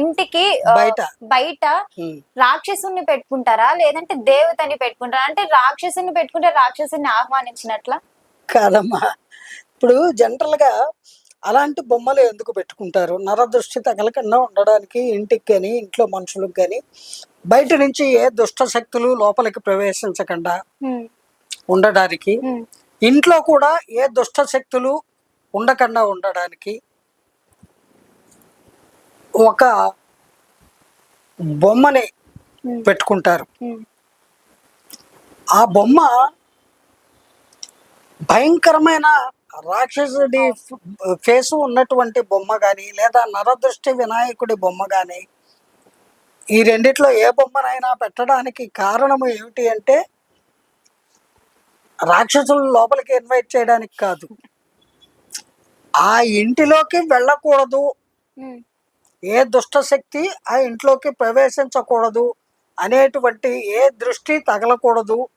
ఇంటికి బయట. బయట. రాక్షసుని పెట్టుకుంటారా? లేదంటే దేవతని పెట్టుకుంటారా? అంటే రాక్షసుని పెట్టుకుంటే రాక్షసుని ఆహ్వానించినట్ల? కాదమ్మా. ఇప్పుడు జనరల్గా అలాంటి బొమ్మలు ఎందుకు పెట్టుకుంటారు? నరదృష్టి తగలకుండా ఉండడానికి ఇంటికి కానీ ఇంట్లో మనుషులకు కానీ బయట నుంచి ఏ దుష్ట శక్తులు లోపలికి ప్రవేశించకుండా ఉండడానికి ఇంట్లో కూడా ఏ దుష్ట శక్తులు ఉండకుండా ఉండడానికి ఒక బొమ్మని పెట్టుకుంటారు. ఆ బొమ్మ భయంకరమైన రాక్షసుడి ఫేసు ఉన్నటువంటి బొమ్మ కానీ లేదా నరదృష్టి వినాయకుడి బొమ్మ కానీ ఈ రెండిట్లో ఏ బొమ్మనైనా పెట్టడానికి కారణము ఏమిటి అంటే రాక్షసులు లోపలికి ఇన్వైట్ చేయడానికి కాదు. ఆ ఇంటిలోకి వెళ్ళకూడదు. ఏ దుష్ట శక్తి ఆ ఇంట్లోకి ప్రవేశించకూడదు అనేటువంటి ఏ దృష్టి తగలకూడదు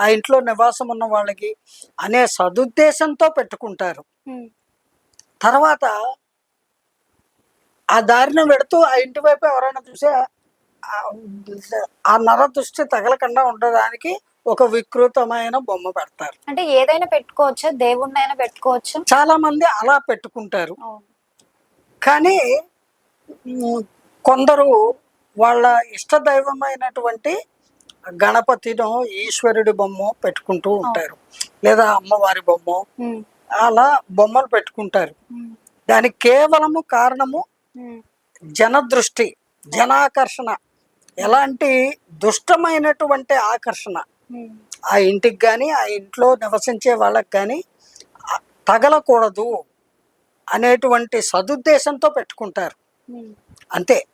ఆ ఇంట్లో నివాసం ఉన్న వాళ్ళకి అనే సదుద్దేశంతో పెట్టుకుంటారు. తర్వాత ఆ దారిన పెడుతూ ఆ ఇంటి వైపు ఎవరైనా చూసి ఆ- నర దృష్టి తగలకుండా ఉండడానికి ఒక వికృతమైన బొమ్మ పెడతారు. అంటే ఏదైనా పెట్టుకోవచ్చా? దేవుణ్ణి అయినా పెట్టుకోవచ్చా? చాలా మంది అలా పెట్టుకుంటారు. కానీ కొందరు వాళ్ళ ఇష్టదైవమైనటువంటి గణపతినో ఈశ్వరుడి బొమ్మ పెట్టుకుంటూ ఉంటారు. లేదా అమ్మవారి బొమ్మ. అలా బొమ్మలు పెట్టుకుంటారు. దానికి కేవలము కారణము జనదృష్టి జనాకర్షణ ఎలాంటి దుష్టమైనటువంటి ఆకర్షణ. ఆ ఇంటికి కానీ ఆ ఇంట్లో నివసించే వాళ్ళకి కానీ తగలకూడదు అనేటువంటి సదుద్దేశంతో పెట్టుకుంటారు. అంతే.